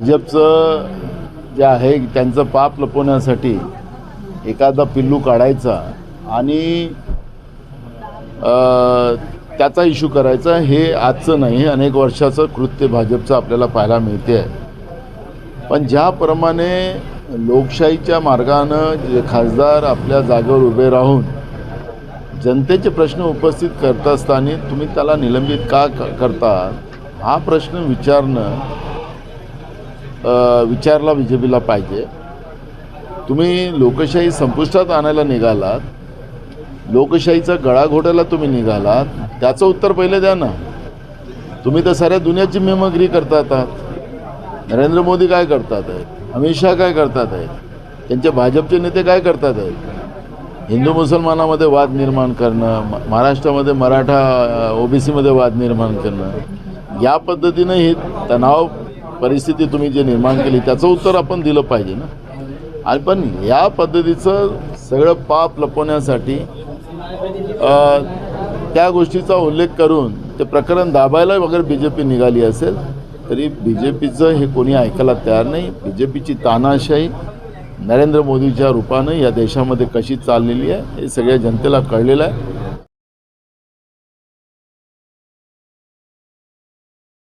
भाजपचं जे आहे त्यांचं पाप लपवण्यासाठी एखादा पिल्लू काढायचा आणि त्याचा इश्यू करायचा हे आजचं नाही अनेक वर्षाचं कृत्य भाजपचं आपल्याला पाहायला मिळते. आहे पण ज्याप्रमाणे लोकशाहीच्या मार्गानं जे खासदार आपल्या जागेवर उभे राहून जनतेचे प्रश्न उपस्थित करत असताना तुम्ही त्याला निलंबित का करता? हा प्रश्न विचारणं विचारला बी जे पीला पाहिजे. तुम्ही लोकशाही संपुष्टात आणायला निघालात. लोकशाहीचा गळा घोटायला तुम्ही निघालात. त्याचं उत्तर पहिले द्या ना. तुम्ही तर साऱ्या दुनियाची मेमगिरी करतात आहात. नरेंद्र मोदी काय करतात आहेत? अमित शहा काय करतात आहेत? त्यांचे भाजपचे नेते काय करतात आहेत? हिंदू मुसलमानामध्ये वाद निर्माण करणं महाराष्ट्रामध्ये मराठा ओबीसीमध्ये वाद निर्माण करणं या पद्धतीनं ही तणाव परिस्थिती तुम्ही जे निर्माण केली त्याचं उत्तर आपण दिलं पाहिजे ना. आणि पण या पद्धतीचं सगळं पाप लपवण्यासाठी त्या गोष्टीचा उल्लेख करून ते प्रकरण दाबायला वगैरे बी जे पी निघाली असेल तरी बी जे पीचं हे कोणी ऐकायला तयार नाही. बी जे पीची तानाशाही नरेंद्र मोदीच्या रूपानं या देशामध्ये कशी चाललेली आहे हे सगळ्या जनतेला कळलेलं आहे.